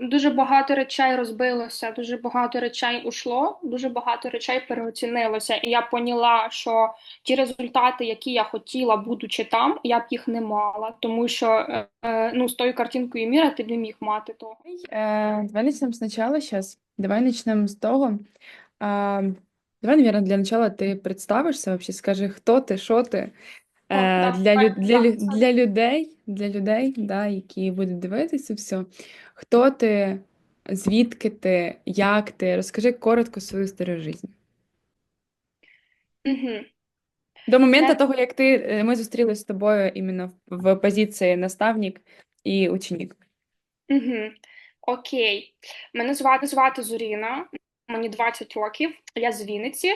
Дуже багато речей розбилося, дуже багато речей ушло, дуже багато речей переоцінилося. І я поняла, що ті результати, які я хотіла, будучи там, я б їх не мала, тому що е, е, ну, з тою картинкою міра ти не міг мати того. Э, давай начнем сначала сейчас. Давай начнем с того. Давай, наверное, для начала ты представишься вообще, скажи, хто ти, що ти. О, Е, для, лю- для, лю- для людей, для людей, да, які будуть дивитися все. Хто ти, звідки ти, як ти? Розкажи коротко свою історію життя. Угу. До моменту Це- того, як ти, е, ми зустрілися з тобою іменно в, в позиції наставник і ученик. Угу. Окей. Мене звати, звати Зоріна, мені 20 років, я з Вінниці,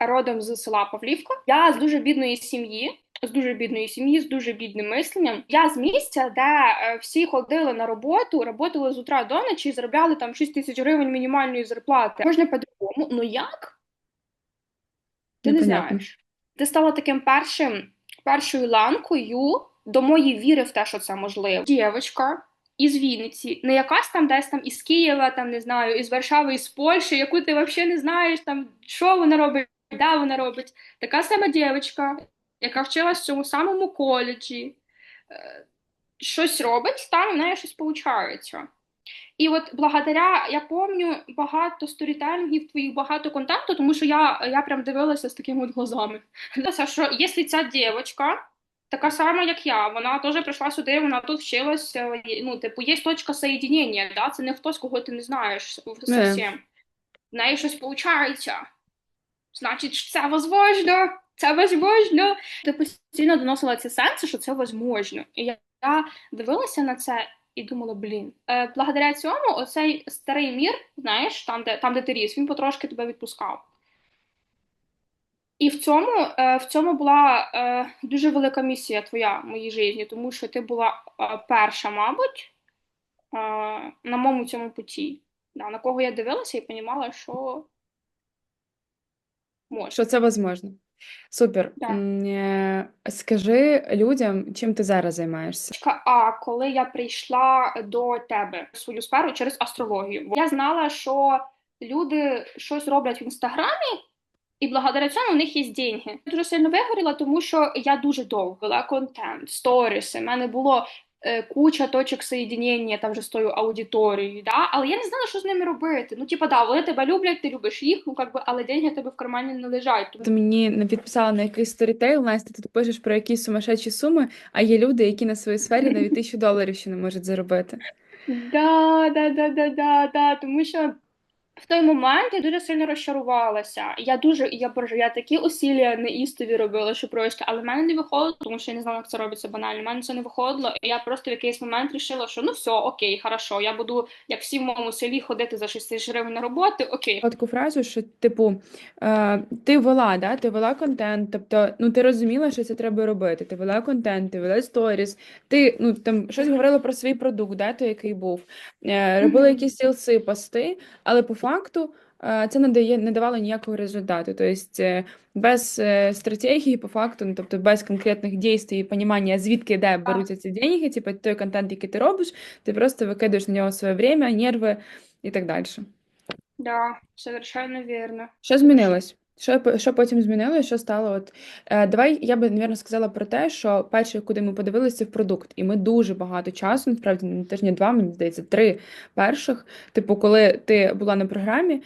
родом з села Павлівка. Я з дуже бідної сім'ї, з дуже бідної сім'ї, з дуже бідним мисленням. Я з місця, де е, всі ходили на роботу, працювали з утра до ночі і заробляли там 6 тисяч гривень мінімальної зарплати. Можна по-другому. Ну як? Ти не Непонятно. знаєш. Ти стала таким першим, першою ланкою до моєї віри в те, що це можливо. Дівчинка із Вінниці, не якась там десь там із Києва, там не знаю, із Варшави, із Польщі, яку ти взагалі не знаєш, там що вона робить, де вона робить. Така сама дівчинка, яка вчилась в цьому самому коледжі, е, щось робить, там в неї щось виходить. І от благодаря, я пам'ятаю багато сторітелінгів твоїх, багато контенту, тому що я, я прям дивилася з такими от глазами. Дивилася, що якщо ця дівчинка, така сама, як я, вона теж прийшла сюди, вона тут вчилась, е, ну, типу, є точка соєдінення, да? це не хтось, кого ти не знаєш зовсім. В неї щось виходить. Значить, це возможно, це возможно. Ти постійно доносила ці сенси, що це возможно. І я, дивилася на це і думала, блін, е, благодаря цьому оцей старий мір, знаєш, там, де, там, де ти ріс, він потрошки тебе відпускав. І в цьому, е, в цьому була е, дуже велика місія твоя в моїй житті, тому що ти була перша, мабуть, на моєму цьому путі, на кого я дивилася і розуміла, що. Що це возможно. Супер. М, е, Скажи людям, чим ти зараз займаєшся? А коли я прийшла до тебе в свою сферу через астрологію, я знала, що люди щось роблять в інстаграмі, і благодаря цьому у них є деньги. Я дуже сильно вигоріла, тому що я дуже довго вела контент, сторіси. У мене було куча точок соєднення там вже з тою аудиторією, да? але я не знала, що з ними робити. Ну, типа, да, вони тебе люблять, ти любиш їх, ну как би, але деньги тебе в кармані не лежать. Тому Ти мені не підписала на якийсь сторітейл, Настя, ти тут пишеш про якісь сумасшедші суми, а є люди, які на своїй сфері навіть тисячу доларів ще не можуть заробити. Да, да, да, да, да, да, тому що в той момент я дуже сильно розчарувалася. Я дуже, я боже, я такі усілля неістові робила, що просто, але в мене не виходило, тому що я не знала, як це робиться банально. В мене це не виходило. І я просто в якийсь момент вирішила, що ну все, окей, хорошо, я буду, як всі в моєму селі, ходити за 6 тисяч гривень на роботи, окей. Таку фразу, що типу, е, ти вела, да? ти вела контент, тобто ну ти розуміла, що це треба робити. Ти вела контент, ти вела сторіс, ти ну там щось говорила про свій продукт, да, той, який був, е, робила якісь сілси, пости, але по факту е, це не дає, не давало ніякого результату. Тобто е, без е, стратегії, по факту, ну, тобто без конкретних дій і розуміння, звідки де беруться ці деньги, типу той контент, який ти робиш, ти просто викидаєш на нього своє время, нерви і так далі. Да, совершенно вірно. Що змінилось? Що, що потім змінилось? Що стало? От, е, давай я би, мабуть, сказала про те, що перше, куди ми подивилися, це в продукт. І ми дуже багато часу, насправді, не тижні два, мені здається, три перших. Типу, коли ти була на програмі, е,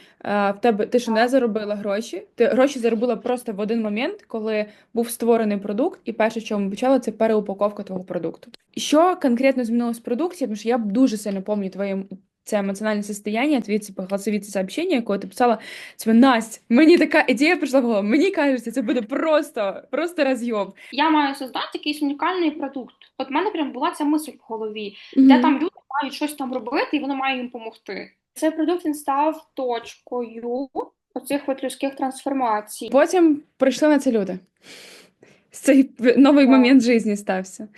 в тебе ти ще не заробила гроші. Ти гроші заробила просто в один момент, коли був створений продукт, і перше, що ми почали, це переупаковка твого продукту. Що конкретно змінилось в продукті? Тому що я дуже сильно пам'ятаю твоє це емоціональне состояние, твої ці голосові ці сообщення, коли ти писала типу, Настя, мені така ідея прийшла в голову, мені кажеться, це буде просто, просто розйоб. Я маю создати якийсь унікальний продукт. От в мене прям була ця мисль в голові. де там люди мають щось там робити, і воно має їм допомогти. Цей продукт він став точкою оцих от людських трансформацій. Потім прийшли на це люди. Цей новий момент житті стався.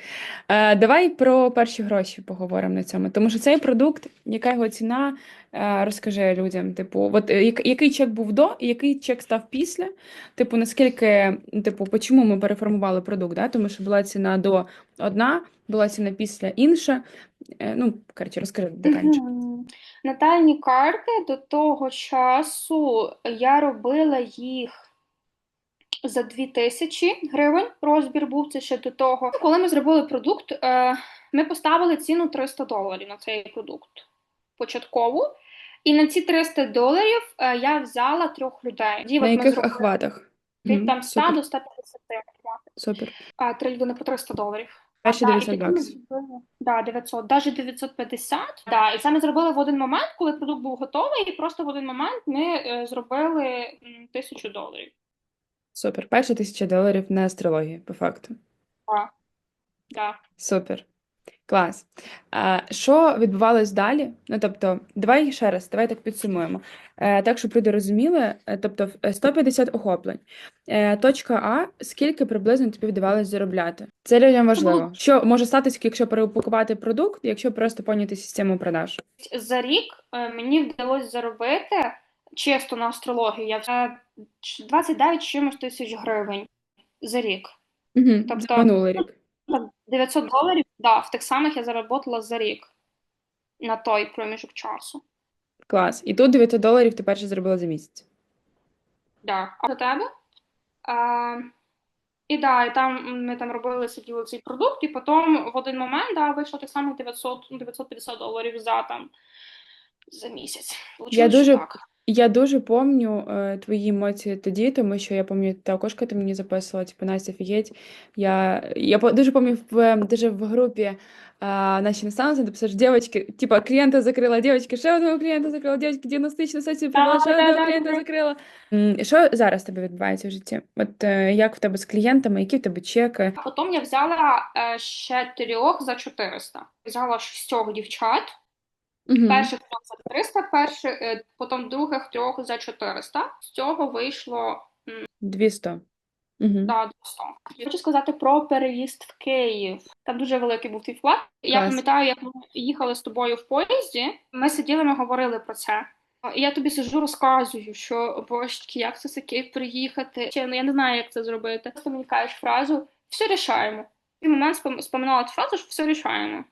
Е, давай про перші гроші поговоримо на цьому. Тому що цей продукт, яка його ціна, е, розкажи людям. Типу, от е, як- який чек був до, і який чек став після. Типу, наскільки, типу, чому ми переформували продукт? Да? Тому що була ціна до одна, була ціна після інша. Е, ну, коротше, розкажи детальніше. Натальні карти до того часу я робила їх за 2000 гривень. Розбір був це ще до того. Коли ми зробили продукт, е, ми поставили ціну 300 доларів на цей продукт початкову. І на ці 300 доларів е, я взяла трьох людей. Тоді На яких зробили охватах? від там 100 Супер, до 150 охват. супер. А три людини по 300 доларів. Перші Да, і 900 баксів. Да, 900, навіть 950. Да, і це ми зробили в один момент, коли продукт був готовий, і просто в один момент ми е, зробили тисячу доларів. Супер. Перша тисяча доларів на астрології, по факту. Да. Супер. Клас. А, що відбувалось далі? Ну, тобто, давай ще раз, давай так підсумуємо. Е, так, щоб люди розуміли, е, тобто е, 150 охоплень. Е, точка А, скільки приблизно тобі вдавалось заробляти? Це людям важливо. Що може статися, якщо переупакувати продукт, якщо просто поняти систему продаж? За рік е, мені вдалося заробити чисто на астрологію. Я вже 29 чимось тисяч гривень за рік. Угу. Тобто- минулий рік. 900 доларів, да, в тих самих я заробила за рік на той проміжок часу. Клас. І тут 900 доларів ти перше зробила за місяць. Да. А до тебе? А, і да, і там ми там робили сиділи цей продукт, і потім в один момент да, вийшло так само 900, ну, 950 доларів за там за місяць. Получилось, дуже- так. Я дуже помню е, твої емоції тоді, тому що я пам'ятаю, також коли ти мені записувала, типу, Настя, офігеть. Я, я по- дуже пам'ятаю, в, даже в групі е, наші наставниці ти писаш, дівчатки, типа, клієнта закрила, дівчатки, ще одного клієнта закрила, дівчатки, діагностичну сесію провела, ще одного да, клієнта да. закрила. М, Що зараз в тебе відбувається в житті? От е, як в тебе з клієнтами, які в тебе чеки? А Потім я взяла е, ще трьох за 400. Взяла шістьох дівчат. Угу. Перших трьох за 300, перших, е, потім других трьох за 400. З цього вийшло 200. Угу. Да, до 100. Я хочу сказати про переїзд в Київ. Там дуже великий був твій вклад. Я пам'ятаю, як ми їхали з тобою в поїзді. Ми сиділи, ми говорили про це. І я тобі сиджу, розказую, що божечки, як це Київ приїхати. Чи ну я не знаю, як це зробити. Просто мені кажеш фразу все рішаємо. В момент спом- споминала цю фразу, що все рішаємо.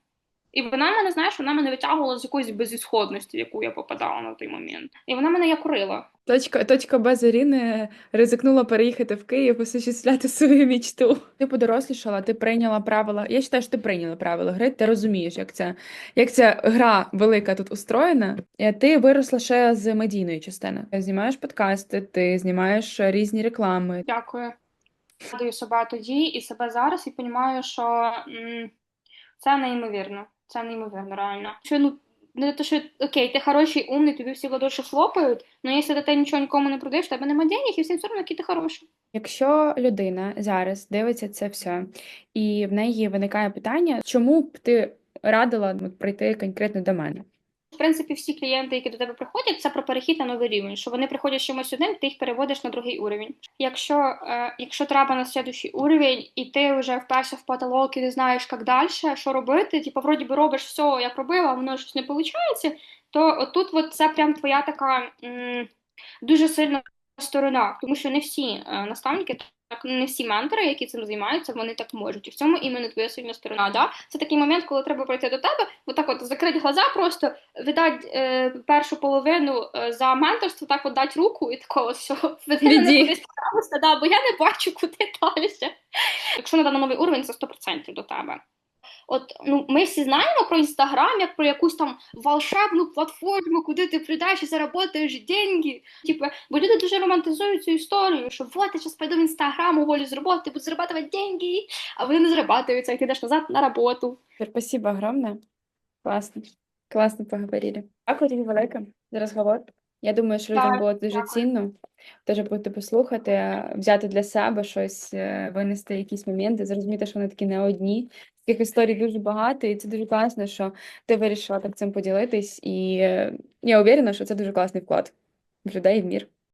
І вона мене, знаєш, вона мене витягувала з якоїсь безісходності, в яку я попадала на той момент. І вона мене як курила. Точка, точка Б Заріни ризикнула переїхати в Київ, осуществляти свою мічту. Ти подорослішала, ти прийняла правила. Я вважаю, що ти прийняла правила гри, ти розумієш, як ця, як ця гра велика тут устроєна. Е, Ти виросла ще з медійної частини. Знімаєш подкасти, ти знімаєш різні реклами. Дякую. Згадую себе тоді і себе зараз, і розумію, що м, це неймовірно. Це неймовірно, реально. Що ну не те, що окей, ти хороший, умний, тобі всі ладоші хлопають, але якщо ти нічого нікому не продаєш, тебе немає денег, і всім все одно, який ти хороший. Якщо людина зараз дивиться це все, і в неї виникає питання, чому б ти радила прийти конкретно до мене? В принципі, всі клієнти, які до тебе приходять, це про перехід на новий рівень. Що вони приходять чимось одним, ти їх переводиш на другий уровень. Якщо, е, якщо треба на слідуючий уровень, і ти вже вперся в потолок і не знаєш, як далі, що робити, типу, вроді би робиш все, як робила, а воно щось не виходить, то отут от це прям твоя така м, дуже сильна сторона, тому що не всі е, наставники. Так, не всі ментори, які цим займаються, вони так можуть. І в цьому іменно твоя сильна сторона. Да? Це такий момент, коли треба прийти до тебе, отак от закрити глаза, просто видати е, першу половину е, за менторство, так от дати руку і такого пожалуйста, да, бо я не бачу, куди далі. Якщо надано на новий уровень, це 100% до тебе. От ну ми всі знаємо про інстаграм, як про якусь там волшебну платформу, куди ти прийдеш і заработаєш деньги. Типу, бо люди дуже романтизують цю історію, що вот я зараз пойду в інстаграм, уволюсь з роботи, буду зарабатывать деньги, а вони не зарабатуються, і ти йдеш назад на роботу. Спасибо огромное. Классно. Класно поговорили. Дякую тобі велике за розговор. Я думаю, що людям було дуже цінно теж бути послухати, взяти для себе щось, е, винести якісь моменти, зрозуміти, що вони такі не одні. Таких історій дуже багато, і це дуже класно, що ти вирішила так цим поділитись. І е, я уверена, що це дуже класний вклад в людей в мір.